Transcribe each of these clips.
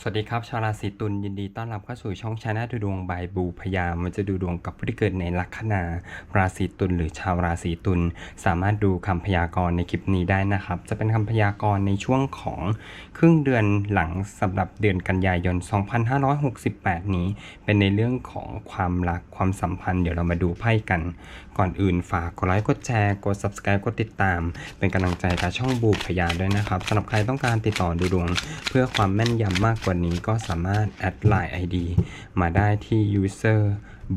สวัสดีครับ ชาวราศีตุลยินดีต้อนรับเข้าสู่ช่องชาแนลดูดวงบายบูพยามมันจะดูดวงกับผู้ที่เกิดในลัคนาราศีตุลหรือชาวราศีตุลสามารถดูคำพยากรณ์ในคลิปนี้ได้นะครับ จะเป็นคำพยากรณ์ในช่วงของครึ่งเดือนหลังสำหรับเดือนกันยายน 2568 นี้ เป็นในเรื่องของความรักความสัมพันธ์เดี๋ยวเรามาดูไพ่กัน ก่อนอื่นฝากกดไลค์กดแชร์กด subscribe กดติดตาม เป็นกำลังใจกับช่องบูพยาด้วยนะครับสำหรับใครต้องการติดต่อดูดวง เพื่อความแม่นยำมากว่านี้ก็สามารถแอดไลน์ ID มาได้ที่ user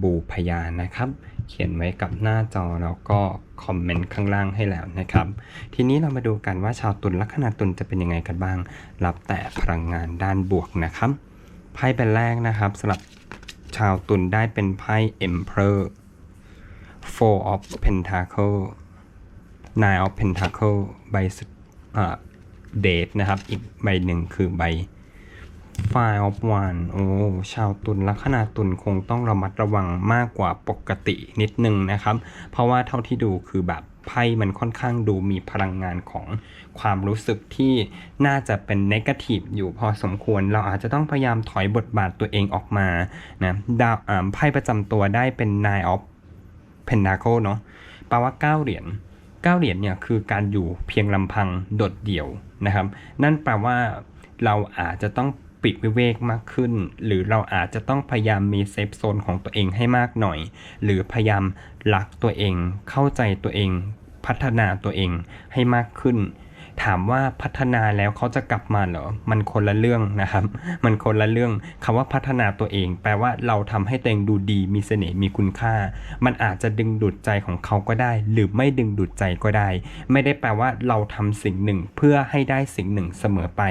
บูพยานะครับ เขียนไว้กับหน้าจอแล้วก็คอมเมนต์ข้างล่างให้แล้วนะครับ ทีนี้เรามาดูกันว่าชาวตุลลัคนาตุลจะเป็นยังไงกันบ้าง รับแต่พลังงานด้านบวกนะครับไพ่เป็นแรกนะครับสำหรับชาวตุลได้เป็นไพ่ Emperor Four of Pentacle Nine of Pentacle ใบเดทนะครับ อีกใบหนึ่งคือใบ Five of One โอ้ ชาวตุลลัคนาตุลคงต้องระมัดระวังมากกว่าปกตินิดนึงนะครับ เพราะว่าเท่าที่ดูคือแบบไพ่มันค่อนข้างดูมีพลังงานของความรู้สึกที่น่าจะเป็นนกาทีฟอยู่พอสมควร เราอาจจะต้องพยายามถอยบทบาทตัวเองออกมานะดาวไพ่ประจำตัวได้เป็น Nine of Pentacle เนาะแปลว่า 9 เหรียญ9เหรียญเนี่ยคือการอยู่เพียงลำพังโดดเดี่ยวนะครับ นั่นแปลว่าเราอาจจะต้อง ปิดวิเวกมากขึ้น หรือเราอาจจะต้องพยายามมีเซฟโซนของตัวเองให้มากหน่อย หรือพยายามรักตัวเอง เข้าใจตัวเอง พัฒนาตัวเองให้มากขึ้น ถามว่าพัฒนาแล้วเขาจะกลับมาเหรอ มันคนละเรื่องนะครับ มันคนละเรื่องคำว่าพัฒนาตัวเอง แปลว่าเราทำให้ตัวเองดูดี มีเสน่ห์ มีคุณค่า มันอาจจะดึงดูดใจของเขาก็ได้ หรือไม่ดึงดูดใจก็ได้ ไม่ได้แปลว่าเราทำสิ่งหนึ่งเพื่อให้ได้สิ่งหนึ่งเสมอไป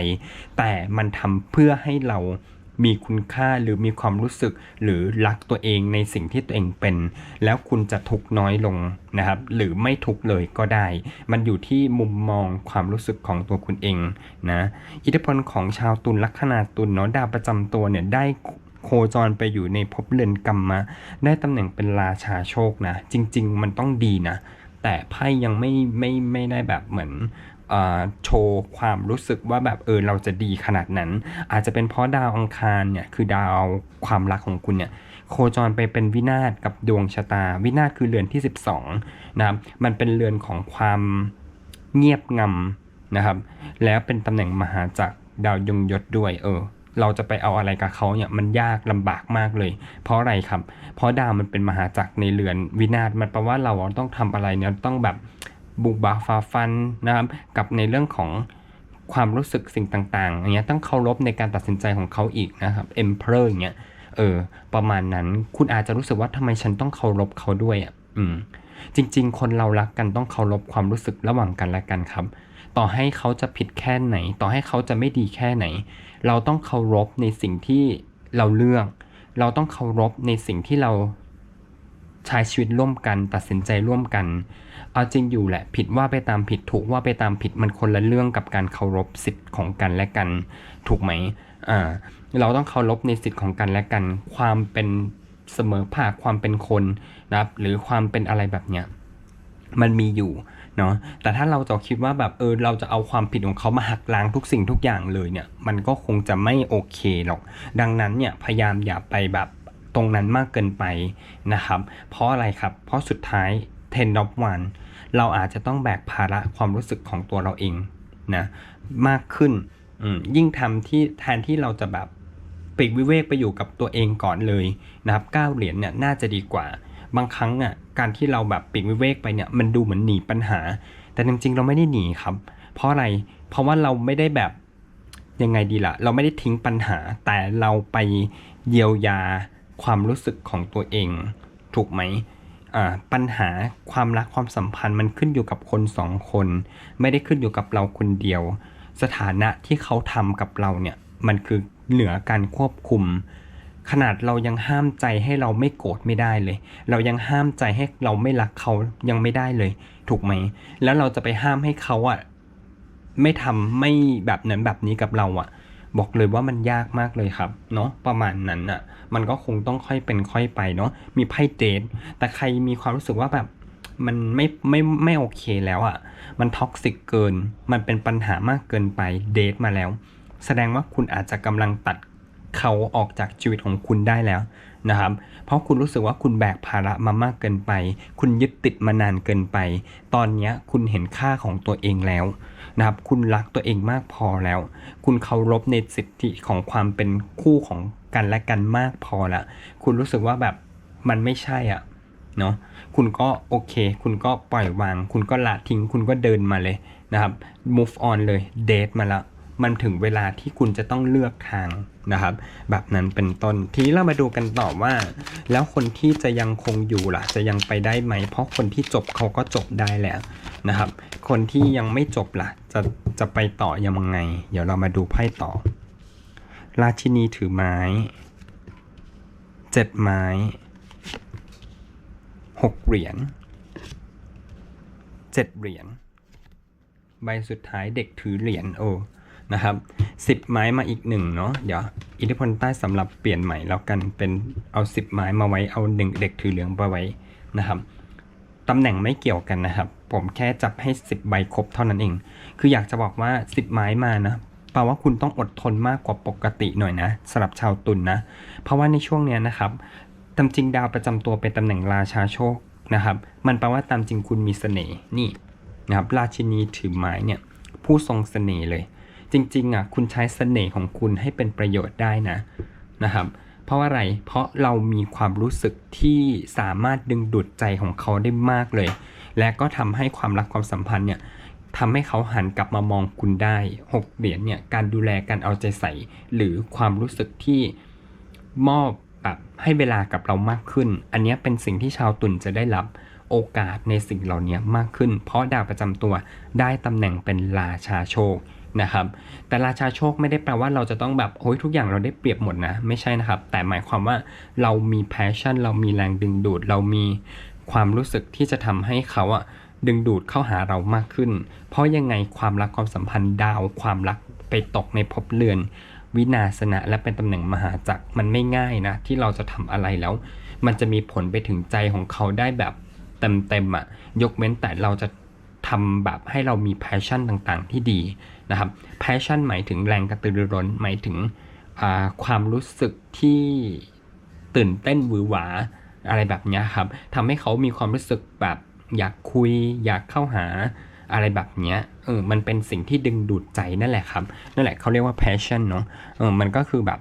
แต่มันทำเพื่อให้เรา มีคุณค่าหรือมีความรู้สึกหรือรักตัวเองในสิ่งที่ตัวเองเป็น แล้วคุณจะทุกน้อยลงนะครับ หรือไม่ทุกเลยก็ได้ มันอยู่ที่มุมมองความรู้สึกของตัวคุณเองนะอิทธิพลของชาวตุลลัคนาตุลเนาะดาวประจำตัวเนี่ยได้โคจรไปอยู่ในภพเรือนกรรมมาได้ตำแหน่งเป็นราชาโชคนะ จริง ๆ มันต้องดีนะ แต่ไพ่ยังไม่ไม่ไม่ได้แบบเหมือน โชว์ความรู้สึกว่าแบบเออเราจะดีขนาดนั้น อาจจะเป็นเพราะดาวอังคารเนี่ยคือดาวความรักของคุณเนี่ยโคจรไปเป็นวินาศกับดวงชะตา วินาศคือเรือนที่ 12นะครับมันเป็นเรือนของความเงียบงำนะครับ แล้วเป็นตำแหน่งมหาจักรดาวยงยศด้วยเออเราจะไปเอาอะไรกับเขาเนี่ยมันยากลำบากมากเลย เพราะอะไรครับ เพราะดาวมันเป็นมหาจักรในเรือนวินาศมันแปลว่าเราต้องทำอะไรเนี่ยต้องแบบ บุกบาฟาฟันนะครับ กับในเรื่องของความรู้สึกสิ่งต่างๆอย่างเงี้ยต้องเคารพในการตัดสินใจของเขาอีกนะครับ Emperor อย่างเงี้ยเออประมาณนั้นคุณอาจจะรู้สึกว่าทำไมฉันต้องเคารพเขาด้วยอะอืมจริง ๆ คนเรารักกันต้องเคารพความรู้สึกระหว่างกันและกันครับ ต่อให้เขาจะผิดแค่ไหน ต่อให้เขาจะไม่ดีแค่ไหน เราต้องเคารพในสิ่งที่เราเลือก เราต้องเคารพในสิ่งที่เราใช้ชีวิตร่วมกัน ตัดสินใจร่วมกัน เอาจริงอยู่แหละ ผิดว่าไปตามผิดถูกว่าไปตามผิดมันคนละเรื่องกับการเคารพสิทธิ์ของกันและกันถูกไหมอ่าเราต้องเคารพในสิทธิ์ของกันและกัน ความเป็นเสมอภาคความเป็นคนนะครับหรือความเป็นอะไรแบบเนี้ยมันมีอยู่เนาะแต่ถ้าเราจะคิดว่าแบบเออเราจะเอาความผิดของเขามาหักล้างทุกสิ่งทุกอย่างเลยเนี่ย มันก็คงจะไม่โอเคหรอก ดังนั้นเนี่ยพยายามอย่าไปแบบตรงนั้นมากเกินไปนะครับ เพราะอะไรครับ เพราะสุดท้าย 10 of one เราอาจจะต้องแบกภาระความรู้สึกของตัวเราเองนะมากขึ้นยิ่งทำที่แทนที่เราจะแบบปีกวิเวกไปอยู่กับตัวเองก่อนเลยนะครับเก้าเหรียญเนี่ยน่าจะดีกว่า บางครั้งอะการที่เราแบบปีกวิเวกไปเนี่ยมันดูเหมือนหนีปัญหา แต่จริงๆเราไม่ได้หนีครับ เพราะอะไรเพราะว่าเราไม่ได้แบบยังไงดีล่ะ เราไม่ได้ทิ้งปัญหา แต่เราไปเยียวยาความรู้สึกของตัวเอง ถูกไหม ปัญหาความรักความสัมพันธ์มันขึ้นอยู่กับคนสองคน ไม่ได้ขึ้นอยู่กับเราคนเดียว สถานะที่เขาทำกับเราเนี่ยมันคือเหนือการควบคุม ขนาดเรายังห้ามใจให้เราไม่โกรธไม่ได้เลย เรายังห้ามใจให้เราไม่รักเขายังไม่ได้เลย ถูกไหม แล้วเราจะไปห้ามให้เขาอะไม่ทำไม่แบบนั้นแบบนี้กับเราอะ บอกเลยว่ามันยากมากเลยครับเนาะประมาณนั้นอะมันก็คงต้องค่อยเป็นค่อยไปเนาะมีไพ่เดทแต่ใครมีความรู้สึกว่าแบบมันไม่ไม่ไม่โอเคแล้วอะ่ะ มันท็อกซิกเกิน มันเป็นปัญหามากเกินไปเดทมาแล้ว แสดงว่าคุณอาจจะกำลังตัด เขาออกจากชีวิตของคุณได้แล้วนะครับ เพราะคุณรู้สึกว่าคุณแบกภาระมามากเกินไป คุณยึดติดมานานเกินไป ตอนนี้คุณเห็นค่าของตัวเองแล้วนะครับ คุณรักตัวเองมากพอแล้ว คุณเคารพในสิทธิของความเป็นคู่ของกันและกันมากพอละ คุณรู้สึกว่าแบบมันไม่ใช่อะเนาะ คุณก็โอเค คุณก็ปล่อยวาง คุณก็ละทิ้ง คุณก็เดินมาเลยนะครับ move on เลย เดทมาแล้ว มันถึงเวลาที่คุณจะต้องเลือกทางนะครับ แบบนั้นเป็นต้นทีนี้เรามาดูกันต่อว่า แล้วคนที่จะยังคงอยู่ล่ะ จะยังไปได้ไหม เพราะคนที่จบเขาก็จบได้แล้วนะครับ คนที่ยังไม่จบล่ะ จะจะไปต่อยังไง เดี๋ยวเรามาดูไพ่ต่อ ราชินีถือไม้เจ็ดไม้หกเหรียญเจ็ดเหรียญใบสุดท้ายเด็กถือเหรียญโอ้ นะครับสิบไม้มาอีกหนึ่งเนาะเดี๋ยวอิทธิพลใต้สำหรับเปลี่ยนใหม่แล้วกันเป็นเอาสิบไม้มาไว้เอาหนึ่งเด็กถือเหลืองมาไว้นะครับตำแหน่งไม่เกี่ยวกันนะครับ ผมแค่จับให้สิบใบครบเท่านั้นเอง คืออยากจะบอกว่าสิบไม้มานะแปลว่าคุณต้องอดทนมากกว่าปกติหน่อยนะสำหรับชาวตุลนนะ เพราะว่าในช่วงเนี้ยนะครับตามจริงดาวประจำตัวเป็นตำแหน่งราชาโชคนะครับ มันแปลว่าตามจริงคุณมีเสน่ห์นี่นะครับราชินีถือไม้เนี่ยผู้ทรงเสน่ห์เลย จริงๆอะคุณใช้เสน่ห์ของคุณให้เป็นประโยชน์ได้นะนะครับ เพราะอะไรเพราะเรามีความรู้สึกที่สามารถดึงดูดใจของเขาได้มากเลย และก็ทำให้ความรักความสัมพันธ์เนี่ยทำให้เขาหันกลับมามองคุณได้หกเหรียญเนี่ยการดูแลการเอาใจใส่ หรือความรู้สึกที่มอบแบบให้เวลากับเรามากขึ้น อันนี้เป็นสิ่งที่ชาวตุลจะได้รับโอกาสในสิ่งเหล่านี้มากขึ้น เพราะดาวประจำตัวได้ตำแหน่งเป็นราชาโชค นะครับ แต่ราชาโชคไม่ได้แปลว่าเราจะต้องแบบโอ้ยทุกอย่างเราได้เปรียบหมดนะ ไม่ใช่นะครับ แต่หมายความว่าเรามีแพชชั่น เรามีแรงดึงดูด เรามีความรู้สึกที่จะทำให้เขาอะดึงดูดเข้าหาเรามากขึ้น เพราะยังไงความรักความสัมพันธ์ดาวความรักไปตกในภพเรือน วินาศนะและเป็นตำแหน่งมหาจักรมันไม่ง่ายนะ ที่เราจะทำอะไรแล้ว มันจะมีผลไปถึงใจของเขาได้แบบเต็มๆอะ่ะยกเว้นแต่เราจะทำแบบให้เรามีแพชชั่นต่างๆ ที่ดี นะครับแพชชั่นหมายถึงแรงกระตือรือร้น หมายถึงความรู้สึกที่ตื่นเต้นหวือหวาอะไรแบบนี้ครับทำให้เขามีความรู้สึกแบบอยากคุย อยากเข้าหาอะไรแบบเนี้ยเออมันเป็นสิ่งที่ดึงดูดใจนั่นแหละครับ นั่นแหละเขาเรียกว่า passion เนาะเออมันก็คือแบบ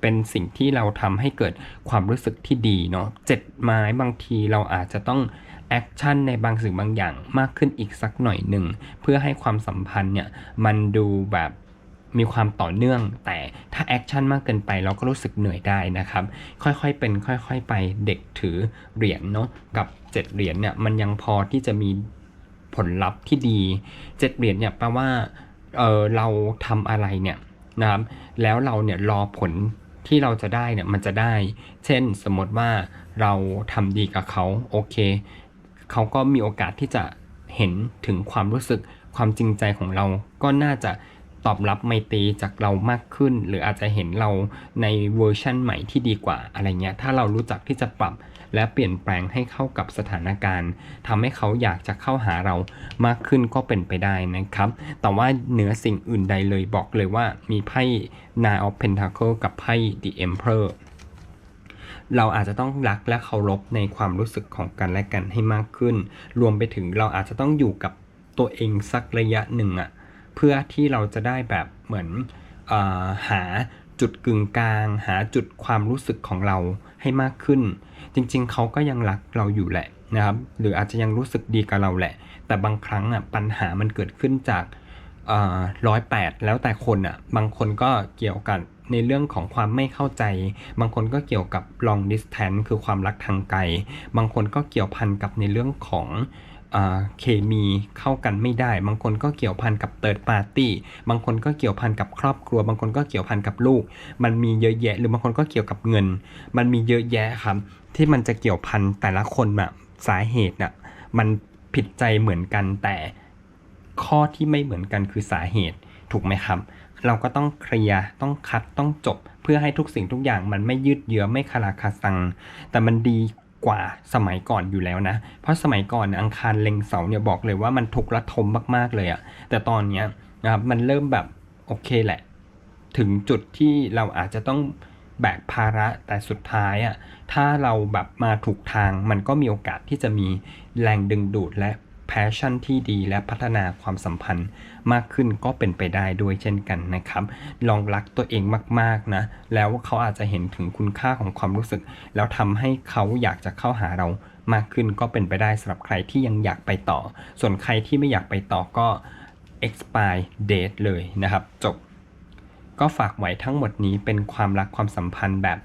เป็นสิ่งที่เราทำให้เกิดความรู้สึกที่ดีเนาะเจ็ดไม้บางทีเราอาจจะต้อง แอคชั่นในบางสิ่งบางอย่างมากขึ้นอีกสักหน่อยหนึ่ง เพื่อให้ความสัมพันธ์เนี่ยมันดูแบบมีความต่อเนื่อง แต่ถ้าแอคชั่นมากเกินไปเราก็รู้สึกเหนื่อยได้นะครับ ค่อยๆเป็นค่อยๆไปเด็กถือเหรียญเนาะกับเจ็ดเหรียญเนี่ยมันยังพอที่จะมีผลลัพธ์ที่ดีเจ็ดเหรียญเนี่ยแปลว่าเออเราทำอะไรเนี่ยนะครับแล้วเราเนี่ยรอผลที่เราจะได้เนี่ยมันจะได้ เช่นสมมติว่าเราทำดีกับเขาโอเค เขาก็มีโอกาสที่จะเห็นถึงความรู้สึกความจริงใจของเราก็น่าจะตอบรับไมตรีจากเรามากขึ้น หรืออาจจะเห็นเราในเวอร์ชั่นใหม่ที่ดีกว่าอะไรเงี้ยถ้าเรารู้จักที่จะปรับและเปลี่ยนแปลงให้เข้ากับสถานการณ์ทำให้เขาอยากจะเข้าหาเรามากขึ้นก็เป็นไปได้นะครับ แต่ว่าเหนือสิ่งอื่นใดเลยบอกเลยว่ามีไพ่ Nine of Pentacle กับไพ่ The Emperor เราอาจจะต้องรักและเคารพในความรู้สึกของกันและกันให้มากขึ้น รวมไปถึงเราอาจจะต้องอยู่กับตัวเองสักระยะหนึ่งอะเพื่อที่เราจะได้แบบเหมือนอหาจุดกึ่งกลาง หาจุดความรู้สึกของเราให้มากขึ้น จริงๆ เขาก็ยังรักเราอยู่แหละนะครับ หรืออาจจะยังรู้สึกดีกับเราแหละ แต่บางครั้งอะปัญหามันเกิดขึ้นจาก ร้อยแปดแล้วแต่คนอะบางคนก็เกี่ยวกับในเรื่องของความไม่เข้าใจ บางคนก็เกี่ยวกับ long distance คือความรักทางไกล บางคนก็เกี่ยวพันกับในเรื่องของเคมีเข้ากันไม่ได้ บางคนก็เกี่ยวพันกับเติร์ดปาร์ตี้ บางคนก็เกี่ยวพันกับครอบครัว บางคนก็เกี่ยวพันกับลูก มันมีเยอะแยะ หรือบางคนก็เกี่ยวกับเงิน มันมีเยอะแยะครับ ที่มันจะเกี่ยวพันแต่ละคนแบบสาเหตุน่ะ มันผิดใจเหมือนกันแต่ ข้อที่ไม่เหมือนกันคือสาเหตุถูกไหมครับ เราก็ต้องเคลียร์ต้องคัดต้องจบ เพื่อให้ทุกสิ่งทุกอย่างมันไม่ยืดเยื้อไม่คาราคาซัง แต่มันดีกว่าสมัยก่อนอยู่แล้วนะ เพราะสมัยก่อนอังคารเล็งเสาเนี่ยบอกเลยว่ามันทุกข์ระทมมากๆเลยอะแต่ตอนเนี้ยนะครับมันเริ่มแบบโอเคแหละ ถึงจุดที่เราอาจจะต้องแบกภาระแต่สุดท้ายอะถ้าเราแบบมาถูกทางมันก็มีโอกาสที่จะมีแรงดึงดูดและ แพชชั่นที่ดีและพัฒนาความสัมพันธ์มากขึ้นก็เป็นไปได้ด้วยเช่นกันนะครับ ลองรักตัวเองมากๆนะ แล้วเขาอาจจะเห็นถึงคุณค่าของความรู้สึก แล้วทำให้เขาอยากจะเข้าหาเรามากขึ้นก็เป็นไปได้สำหรับใครที่ยังอยากไปต่อ ส่วนใครที่ไม่อยากไปต่อก็ expire date เลยนะครับ จบ ก็ฝากไว้ทั้งหมดนี้เป็นความรักความสัมพันธ์แบบ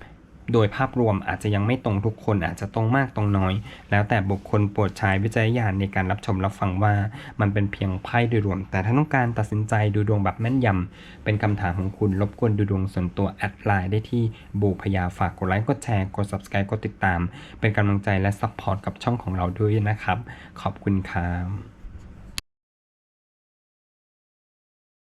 โดยภาพรวมอาจจะยังไม่ตรงทุกคนอาจจะตรงมากตรงน้อย แล้วแต่บุคคลโปรดใช้วิจารณญาณในการรับชมรับฟังว่ามันเป็นเพียงไพ่โดยรวม แต่ถ้าต้องการตัดสินใจดูดวงแบบแม่นยำเป็นคำถามของคุณรบกวนดูดวงส่วนตัวแอดไลน์ได้ที่บูพยาฝากกดไลค์กดแชร์กด subscribe กดติดตาม เป็นกำลังใจและซัพพอร์ตกับช่องของเราด้วยนะครับ ขอบคุณครับ